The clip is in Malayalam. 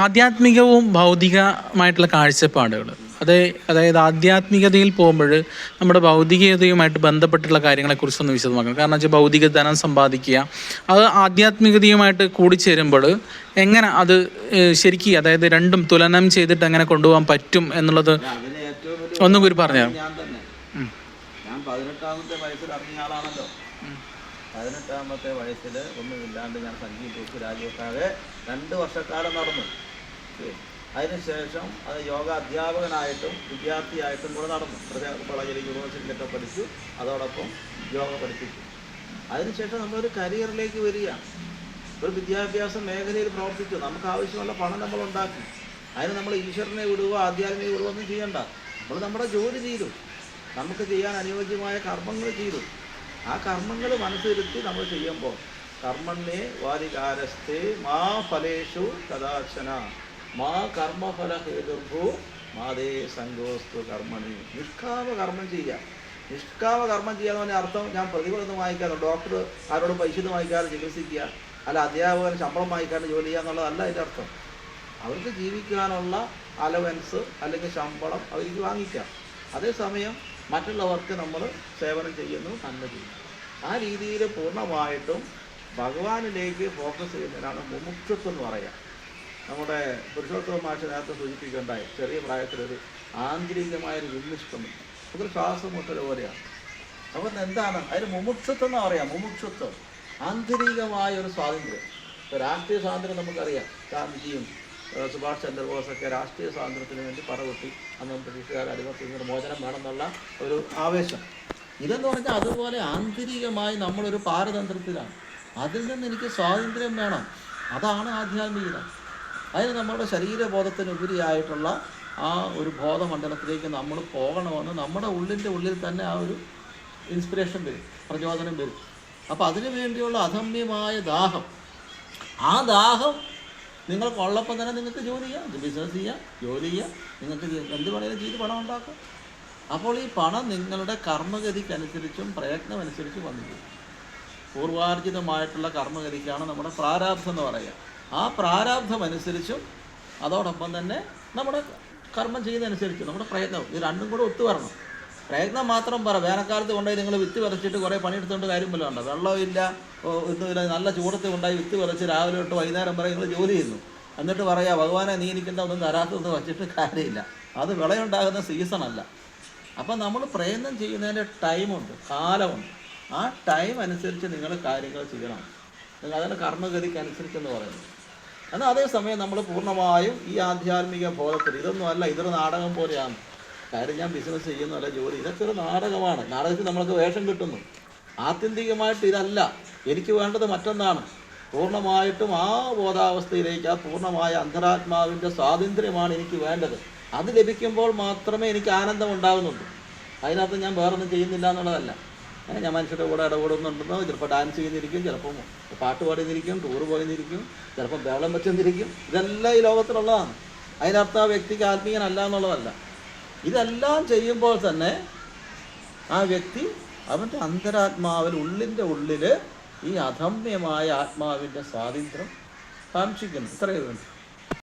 ആധ്യാത്മികവും ഭൗതികമായിട്ടുള്ള കാഴ്ചപ്പാടുകൾ. അത് അതായത് ആധ്യാത്മികതയിൽ പോകുമ്പോൾ നമ്മുടെ ഭൗതികതയുമായിട്ട് ബന്ധപ്പെട്ടുള്ള കാര്യങ്ങളെക്കുറിച്ചൊന്ന് വിശദമാക്കണം. കാരണം വെച്ചാൽ ഭൗതിക ധനം സമ്പാദിക്കുക അത് ആധ്യാത്മികതയുമായിട്ട് കൂടിച്ചേരുമ്പോൾ എങ്ങനെ അത് ശരിക്ക് അതായത് രണ്ടും തുലനം ചെയ്തിട്ട് എങ്ങനെ കൊണ്ടുപോകാൻ പറ്റും എന്നുള്ളത് അതിന് ഒന്നും കൂടി പറഞ്ഞു ഞാൻ പതിനെട്ടാമത്തെ വയസ്സിൽ അറിഞ്ഞ ആളാണല്ലോ. പതിനെട്ടാമത്തെ വയസ്സിൽ ഒന്നുമില്ലാണ്ട് ഞാൻ സംഗീത ഗ്രൂപ്പ് രാജ്യത്താകെ രണ്ട് വർഷക്കാലം നടന്നു. അതിനുശേഷം അത് യോഗ അധ്യാപകനായിട്ടും വിദ്യാർത്ഥിയായിട്ടും കൂടെ നടന്നു. കോളേജിൽ യൂണിവേഴ്സിറ്റിയിലൊക്കെ പഠിച്ചു. അതോടൊപ്പം യോഗ പഠിപ്പിച്ചു. അതിനുശേഷം നമ്മളൊരു കരിയറിലേക്ക് വരികയാണ്. ഒരു വിദ്യാഭ്യാസ മേഖലയിൽ പ്രവർത്തിച്ചു. നമുക്ക് ആവശ്യമുള്ള പണം നമ്മൾ ഉണ്ടാക്കി. അതിന് നമ്മൾ ഈശ്വരനെ വിടുകയോ ആധ്യാത്മിക വിടുകയോ ഒന്നും ചെയ്യണ്ട. നമ്മൾ നമ്മുടെ ജോലി ചെയ്തു നമുക്ക് ചെയ്യാൻ അനുയോജ്യമായ കർമ്മങ്ങൾ ചെയ്തു ആ കർമ്മങ്ങൾ മനസ്സിരുത്തി നമ്മൾ ചെയ്യുമ്പോൾ കർമ്മണ്യേ വാരികാരസ്ഥേ മാ ഫലേഷു കഥാർച്ചന മാ കർമ്മഫല ഹേതുർഭു മാതേ സംഗോസ്തു കർമ്മണി. നിഷ്കാമ കർമ്മം ചെയ്യുക നിഷ്കാമ കർമ്മം ചെയ്യാന്ന് പറഞ്ഞ അർത്ഥം ഞാൻ പ്രതിഫലമൊന്നും വാങ്ങിക്കാതെ ഡോക്ടർ ആരോട് പൈസ ഒന്നും വാങ്ങിക്കാതെ ചികിത്സിക്കുക. അല്ല അധ്യാപകന് ശമ്പളം വാങ്ങിക്കാതെ ജോലി ചെയ്യുക എന്നുള്ളതല്ല അതിന്റെ അർത്ഥം. അവർക്ക് ജീവിക്കാനുള്ള അലവൻസ് അല്ലെങ്കിൽ ശമ്പളം അവർക്ക് വാങ്ങിക്കാം. അതേസമയം മറ്റുള്ളവർക്ക് നമ്മൾ സേവനം ചെയ്യുന്നു നന്മ ചെയ്യുന്നു ആ രീതിയിൽ പൂർണമായിട്ടും ഭഗവാനിലേക്ക് ഫോക്കസ് ചെയ്യുന്നതിനാണ് മുമുക്ഷത്വം എന്ന് പറയുക നമ്മുടെ പുരുഷോത്തമ മാഷ നേരത്തെ സൂചിപ്പിക്കേണ്ടായി ചെറിയ പ്രായത്തിലൊരു ആന്തരികമായൊരു വിന്നിഷ്ടം അതൊരു ശ്വാസം മുട്ടൽ പോലെയാണ്. അപ്പം എന്താണ്? അതിന് മുമുക്ഷത്വം എന്ന് പറയാം? മുമുക്ഷത്വം. ആന്തരികമായ ഒരു സ്വാതന്ത്ര്യം രാഷ്ട്രീയ സ്വാതന്ത്ര്യം നമുക്കറിയാം. ഗാന്ധിജിയും സുഭാഷ് ചന്ദ്രബോസൊക്കെ രാഷ്ട്രീയ സ്വാതന്ത്ര്യത്തിന് വേണ്ടി പറകൊട്ടി. അന്ന് ബ്രിട്ടീഷുകാർ അടിമത്തിൽ മോചനം വേണമെന്നുള്ള ഒരു ആവേശം. ഇതെന്ന് പറഞ്ഞാൽ അതുപോലെ ആന്തരികമായി നമ്മളൊരു പാരതന്ത്രത്തിലാണ്. അതിൽ നിന്ന് എനിക്ക് സ്വാതന്ത്ര്യം വേണം. അതാണ് ആധ്യാത്മികത. അതിന് നമ്മുടെ ശരീരബോധത്തിനുപരിയായിട്ടുള്ള ആ ഒരു ബോധമണ്ഡലത്തിലേക്ക് നമ്മൾ പോകണമെന്ന് നമ്മുടെ ഉള്ളിന്റെ ഉള്ളിൽ തന്നെ ആ ഒരു ഇൻസ്പിറേഷൻ വരും പ്രചോദനം വരും. അപ്പോൾ അതിനു വേണ്ടിയുള്ള അധമ്യമായ ദാഹം. ആ ദാഹം നിങ്ങൾക്കുള്ളപ്പം തന്നെ നിങ്ങൾക്ക് ജോലി ചെയ്യാം ബിസിനസ് ചെയ്യാം ജോലി ചെയ്യാം. നിങ്ങൾക്ക് എന്ത് വേണേലും ചെയ്ത് പണം ഉണ്ടാക്കാം. അപ്പോൾ ഈ പണം നിങ്ങളുടെ കർമ്മഗതിക്കനുസരിച്ചും പ്രയത്നമനുസരിച്ചും വന്നിരിക്കും പൂർവാർജിതമായിട്ടുള്ള കർമ്മഗതിക്കാണ് നമ്മുടെ പ്രാരാബ്ധം എന്ന് പറയുക. ആ പ്രാരാബ്ധം അനുസരിച്ചും അതോടൊപ്പം തന്നെ നമ്മുടെ കർമ്മം ചെയ്യുന്നതനുസരിച്ച് നമ്മുടെ പ്രയത്നം ഇത് രണ്ടും കൂടെ ഒത്തു വരണം പ്രയത്നം മാത്രം പറ. വേനൽക്കാലത്ത് കൊണ്ടുപോയി നിങ്ങൾ വിത്ത് വിതച്ചിട്ട് കുറേ പണിയെടുത്തുകൊണ്ട് കാര്യം വല്ലതും ഉണ്ടോ വെള്ളമില്ല ഒന്നുമില്ല നല്ല ചൂടത്ത് കൊണ്ടായി വിത്ത് വിതച്ച് രാവിലെ തൊട്ട് വൈകുന്നേരം വരെ നിങ്ങൾ ജോലി ചെയ്യുന്നു. എന്നിട്ട് പറയാ ഭഗവാനെ നീ എനിക്കെന്താ ഒന്നും തരാത്തതെന്ന് വച്ചിട്ട് കാര്യമില്ല. അത് വിളയുണ്ടാകുന്ന സീസണല്ല അപ്പം നമ്മൾ പ്രയത്നം ചെയ്യുന്നതിന്റെ ടൈമുണ്ട് കാലമുണ്ട്. ആ ടൈം അനുസരിച്ച് നിങ്ങൾ കാര്യങ്ങൾ ചെയ്യണം. നിങ്ങൾ അതിന്റെ കർമ്മഗതിക്ക് അനുസരിച്ചെന്ന് പറയുന്നത് എന്നാൽ അതേസമയം നമ്മൾ പൂർണമായും ഈ ആധ്യാത്മിക ബോധത്തിൽ ഇതൊന്നും അല്ല ഇതൊരു നാടകം പോലെയാണ്. കാര്യം ഞാൻ ബിസിനസ് ചെയ്യുന്നതല്ല ജോലി. ഇതൊക്കെ ഒരു നാടകമാണ്. നാടകത്തിൽ നമ്മൾക്ക് വേഷം കിട്ടുന്നു. ആത്യന്തികമായിട്ട് ഇതല്ല. എനിക്ക് വേണ്ടത് മറ്റൊന്നാണ്. പൂർണമായിട്ടും ആ ബോധാവസ്ഥയിലേക്ക് ആ പൂർണമായ അന്തരാത്മാവിന്റെ സ്വാതന്ത്ര്യമാണ് എനിക്ക് വേണ്ടത്. അത് ലഭിക്കുമ്പോൾ മാത്രമേ എനിക്ക് ആനന്ദം ഉണ്ടാകുന്നുള്ളൂ അതിനകത്ത് ഞാൻ വേറൊന്നും ചെയ്യുന്നില്ല എന്നുള്ളതല്ല. ഞാൻ മനുഷ്യരുടെ കൂടെ ഇടപെടുന്നുണ്ടെന്നോ ചിലപ്പോൾ ഡാൻസ് ചെയ്യുന്നിരിക്കും ചിലപ്പോൾ പാട്ട് പാടിയിരിക്കും ടൂറ് പോയിന്നിരിക്കും ചിലപ്പോൾ ബേളം വെച്ചെന്നിരിക്കും. ഇതെല്ലാം ഈ ലോകത്തിലുള്ളതാണ്. അതിനർത്ഥം ആ വ്യക്തിക്ക് ആത്മീയനല്ല എന്നുള്ളതല്ല. ഇതെല്ലാം ചെയ്യുമ്പോൾ തന്നെ ആ വ്യക്തി അവന്റെ അന്തരാത്മാവിൽ ഉള്ളിന്റെ ഉള്ളിൽ ഈ അധമ്യമായ ആത്മാവിന്റെ സ്വാതന്ത്ര്യം കാക്ഷിക്കുന്നു ഇത്രയേ വേണ്ടു